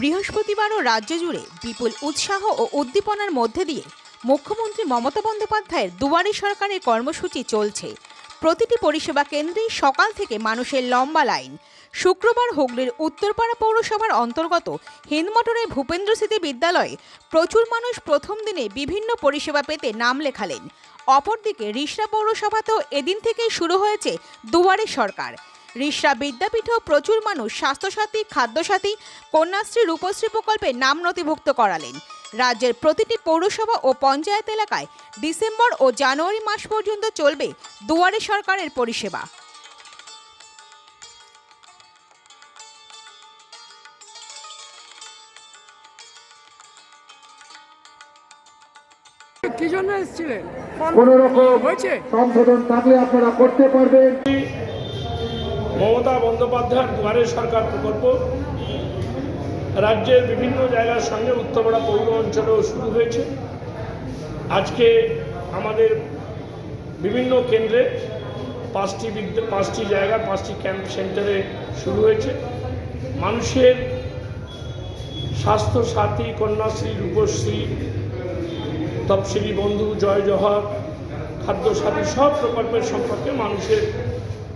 বৃহস্পতিবারও রাজ্য জুড়ে বিপুল উৎসাহ ও উদ্দীপনার মধ্যে দিয়ে মুখ্যমন্ত্রী মমতা বন্দ্যোপাধ্যায়ের দুয়ারে সরকারের কর্মসূচি চলছে। প্রতিটি পরিষেবা কেন্দ্রেই সকাল থেকে মানুষের লম্বা লাইন। শুক্রবার হুগলির উত্তরপাড়া পৌরসভার অন্তর্গত হিন্দমটরের ভূপেন্দ্র স্মৃতি বিদ্যালয়ে প্রচুর মানুষ প্রথম দিনে বিভিন্ন পরিষেবা পেতে নাম লেখালেন। অপরদিকে রিষড়া পৌরসভাতেও এদিন থেকেই শুরু হয়েছে দুয়ারে সরকার। রিষড়া বিদ্যাপীঠেও প্রচুর মানুষ স্বাস্থ্যসাথী খাদ্যসাথী কন্যাশ্রী রূপশ্রী প্রকল্পে নাম নথিভুক্ত করালেন। রাজ্যের প্রতিটি পৌরসভা ও পঞ্চায়েত এলাকায় ডিসেম্বর ও জানুয়ারি মাস পর্যন্ত চলবে দুয়ারে সরকারের পরিষেবা। কি জন্য এসেছিলেন? কোন রকম হয়েছে? সংশোধন থাকলে আপনারা করতে পারবেন। মমতা বন্দ্যোপাধ্যায়ের দুয়ারে সরকার প্রকল্প। রাজ্যের বিভিন্ন জায়গার সঙ্গে উত্তরপাড়া পৌর অঞ্চলেও শুরু হয়েছে। আজকে আমাদের বিভিন্ন কেন্দ্রে পাঁচটি বিদ্যা, পাঁচটি জায়গা, পাঁচটি ক্যাম্প সেন্টারে শুরু হয়েছে। মানুষের স্বাস্থ্য সাথী কন্যাশ্রী, রূপশ্রী, তপশিলি বন্ধু, জয় জহর খাদ্য সাথী সব প্রকল্পের সম্পর্কে মানুষের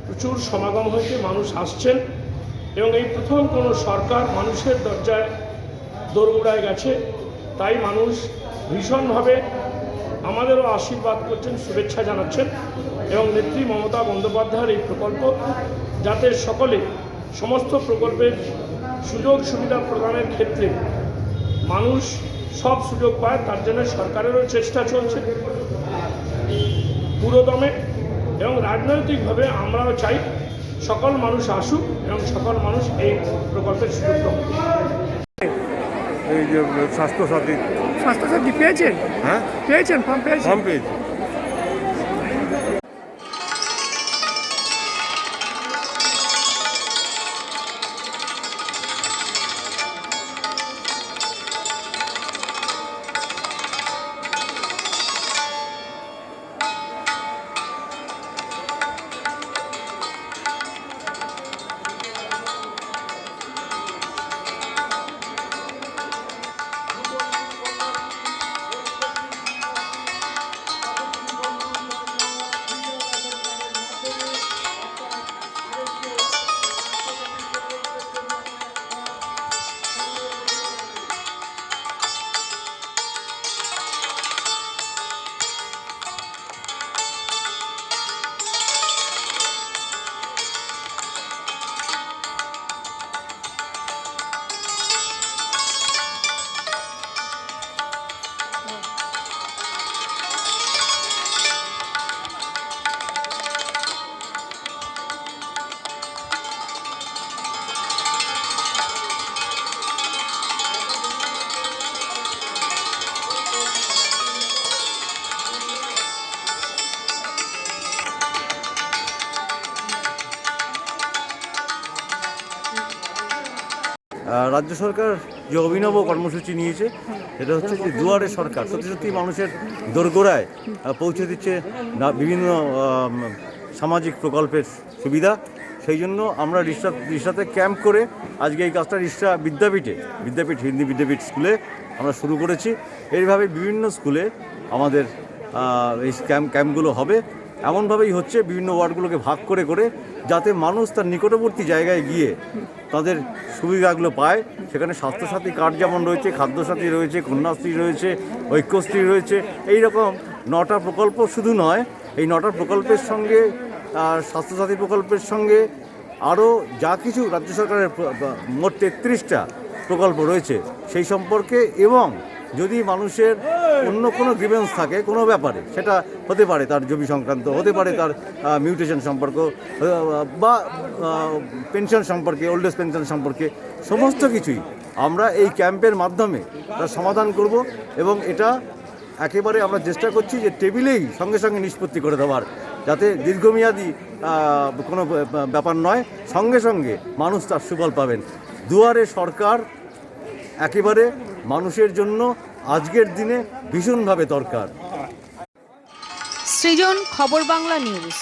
প্রচুর সমাগম হয়েছে, মানুষ আসছেন এবং এই প্রথম কোনো সরকার মানুষের দরজায় দোরগোড়ায় গেছে। তাই মানুষ ভীষণভাবে আমাদেরও আশীর্বাদ করছেন, শুভেচ্ছা জানাচ্ছেন এবং নেত্রী মমতা বন্দ্যোপাধ্যায়ের এই প্রকল্প যাতে সকলে সমস্ত প্রকল্পের সুযোগ সুবিধা প্রদানের ক্ষেত্রে মানুষ সব সুযোগ পায়, তার জন্য সরকারেরও চেষ্টা চলছে। পুরোদমে রাজনৈতিকভাবে আমরাও চাই সকল মানুষ আসুক এবং সকল মানুষ এই প্রকল্পের সুযোগ। এই যে স্বাস্থ্যসাথী। স্বাস্থ্যসাথী পেয়েছেন? হ্যাঁ। পেয়েছেন? ফর্ম পেয়েছেন? ফর্ম পেয়েছি। রাজ্য সরকার যে অভিনব কর্মসূচি নিয়েছে, সেটা হচ্ছে যে দুয়ারে সরকার, সত্যি সত্যি মানুষের দোরগোড়ায় পৌঁছে দিচ্ছে বিভিন্ন সামাজিক প্রকল্পের সুবিধা। সেই জন্য আমরা রিক্সা রিক্সাতে ক্যাম্প করে আজকে এই কাজটা রিক্সা বিদ্যাপীঠে, বিদ্যাপীঠ হিন্দি বিদ্যাপীঠ স্কুলে আমরা শুরু করেছি। এইভাবে বিভিন্ন স্কুলে আমাদের এই ক্যাম্প, ক্যাম্পগুলো হবে। এমনভাবেই হচ্ছে বিভিন্ন ওয়ার্ডগুলোকে ভাগ করে করে যাতে মানুষ তার নিকটবর্তী জায়গায় গিয়ে তাদের সুবিধাগুলো পায়। সেখানে স্বাস্থ্যসাথী কার্ড যেমন রয়েছে, খাদ্যসাথী রয়েছে, কন্যাশ্রী রয়েছে, ঐক্যশ্রী রয়েছে। এই রকম নটা প্রকল্প শুধু নয়, এই নটা প্রকল্পের সঙ্গে স্বাস্থ্যসাথী প্রকল্পের সঙ্গে আরও যা কিছু রাজ্য সরকারের মোট তেত্রিশটা প্রকল্প রয়েছে সেই সম্পর্কে এবং যদি মানুষের অন্য কোনো গ্রিভেন্স থাকে, কোনো ব্যাপারে, সেটা হতে পারে তার জমি সংক্রান্ত, হতে পারে তার মিউটেশন সম্পর্ক বা পেনশন সম্পর্কে ওল্ড এজ পেনশন সম্পর্কে, সমস্ত কিছুই আমরা এই ক্যাম্পের মাধ্যমে তার সমাধান করব এবং এটা একেবারে আমরা চেষ্টা করছি যে টেবিলেই সঙ্গে সঙ্গে নিষ্পত্তি করে দেওয়ার, যাতে দীর্ঘমেয়াদী কোনো ব্যাপার নয়, সঙ্গে সঙ্গে মানুষ তার সুফল পাবেন। দুয়ারে সরকার একেবারে মানুষের জন্য আজকের দিনে ভীষণভাবে দরকার। সৃজন খবর বাংলা নিউজ।